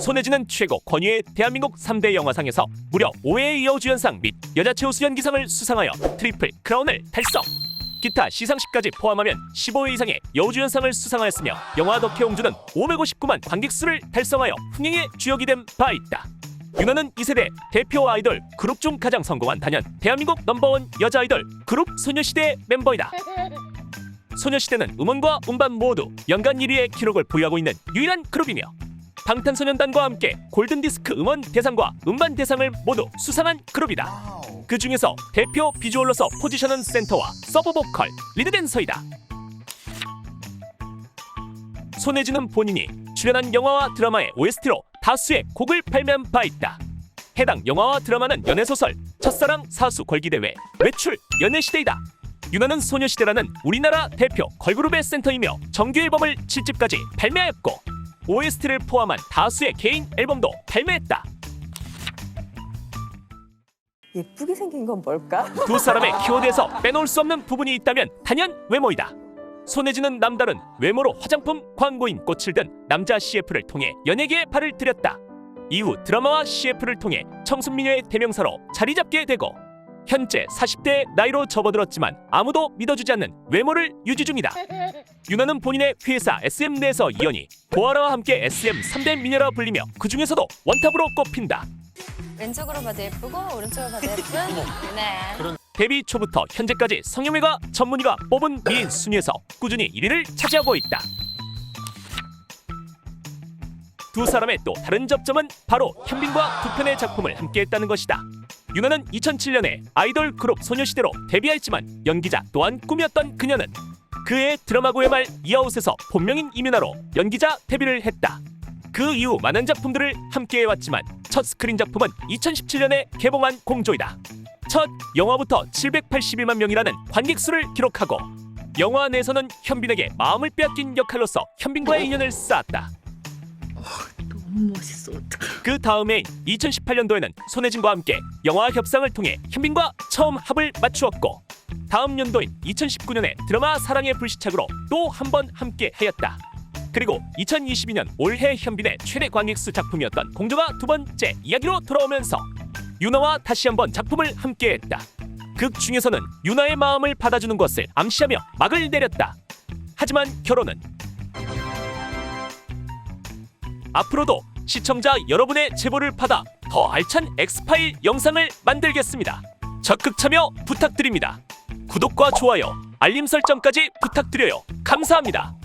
손예진은 최고 권위의 대한민국 3대 영화상에서 무려 5회의 여우주연상 및 여자 최우 수 연기상을 수상하여 트리플 크라운을 달성. 기타 시상식까지 포함하면 15회 이상의 여우주연상을 수상하였으며 영화 덕혜옹주는 559만 관객 수를 달성하여 흥행의 주역이 된 바 있다. 윤아는 2세대 대표 아이돌 그룹 중 가장 성공한 단연 대한민국 넘버원 여자 아이돌 그룹 소녀시대 멤버이다. 소녀시대는 음원과 음반 모두 연간 1위의 기록을 보유하고 있는 유일한 그룹이며 방탄소년단과 함께 골든디스크 음원 대상과 음반 대상을 모두 수상한 그룹이다. 그 중에서 대표 비주얼로서 포지션은 센터와 서브 보컬, 리드 댄서이다. 손예진은 본인이 출연한 영화와 드라마의 OST로 다수의 곡을 발매한 바 있다. 해당 영화와 드라마는 연애소설, 첫사랑 사수 걸기대회, 외출, 연애시대이다. 윤아는 소녀시대라는 우리나라 대표 걸그룹의 센터이며 정규 앨범을 7집까지 발매하였고 OST를 포함한 다수의 개인 앨범도 발매했다. 예쁘게 생긴 건 뭘까? 두 사람의 키워드에서 빼놓을 수 없는 부분이 있다면 단연 외모이다. 손예진은 남다른 외모로 화장품 광고인 꽃을 든 남자 CF를 통해 연예계에 발을 들였다. 이후 드라마와 CF를 통해 청순미녀의 대명사로 자리 잡게 되고 현재 40대 나이로 접어들었지만 아무도 믿어주지 않는 외모를 유지 중이다. 윤아는 본인의 회사 SM 내에서 이연이 보아라와 함께 SM 3대 미녀라 불리며 그 중에서도 원탑으로 꼽힌다. 왼쪽으로 봐도 예쁘고 오른쪽으로 봐도 예쁜 네. 데뷔 초부터 현재까지 성형외과 전문의가 뽑은 미인 순위에서 꾸준히 1위를 차지하고 있다. 두 사람의 또 다른 접점은 바로 현빈과 두 편의 작품을 함께했다는 것이다. 윤아는 2007년에 아이돌 그룹 소녀시대로 데뷔했지만 연기자 또한 꿈이었던 그녀는 그해 드라마 고의 말 이아웃에서 본명인 이민아로 연기자 데뷔를 했다. 그 이후 많은 작품들을 함께 해왔지만 첫 스크린 작품은 2017년에 개봉한 공조이다. 첫 영화부터 781만 명이라는 관객 수를 기록하고 영화 내에서는 현빈에게 마음을 빼앗긴 역할로서 현빈과의 인연을 쌓았다. 너무 멋있어 어떡해 그 다음해 2018년도에는 손혜진과 함께 영화 협상을 통해 현빈과 처음 합을 맞추었고 다음 연도인 2019년에 드라마 사랑의 불시착으로 또 한 번 함께 하였다. 그리고 2022년 올해 현빈의 최대 관객수 작품이었던 공주가 두 번째 이야기로 돌아오면서 유나와 다시 한번 작품을 함께했다. 극 중에서는 유나의 마음을 받아주는 것을 암시하며 막을 내렸다. 하지만 결혼은 앞으로도 시청자 여러분의 제보를 받아 더 알찬 엑스파일 영상을 만들겠습니다. 적극 참여 부탁드립니다. 구독과 좋아요, 알림 설정까지 부탁드려요. 감사합니다.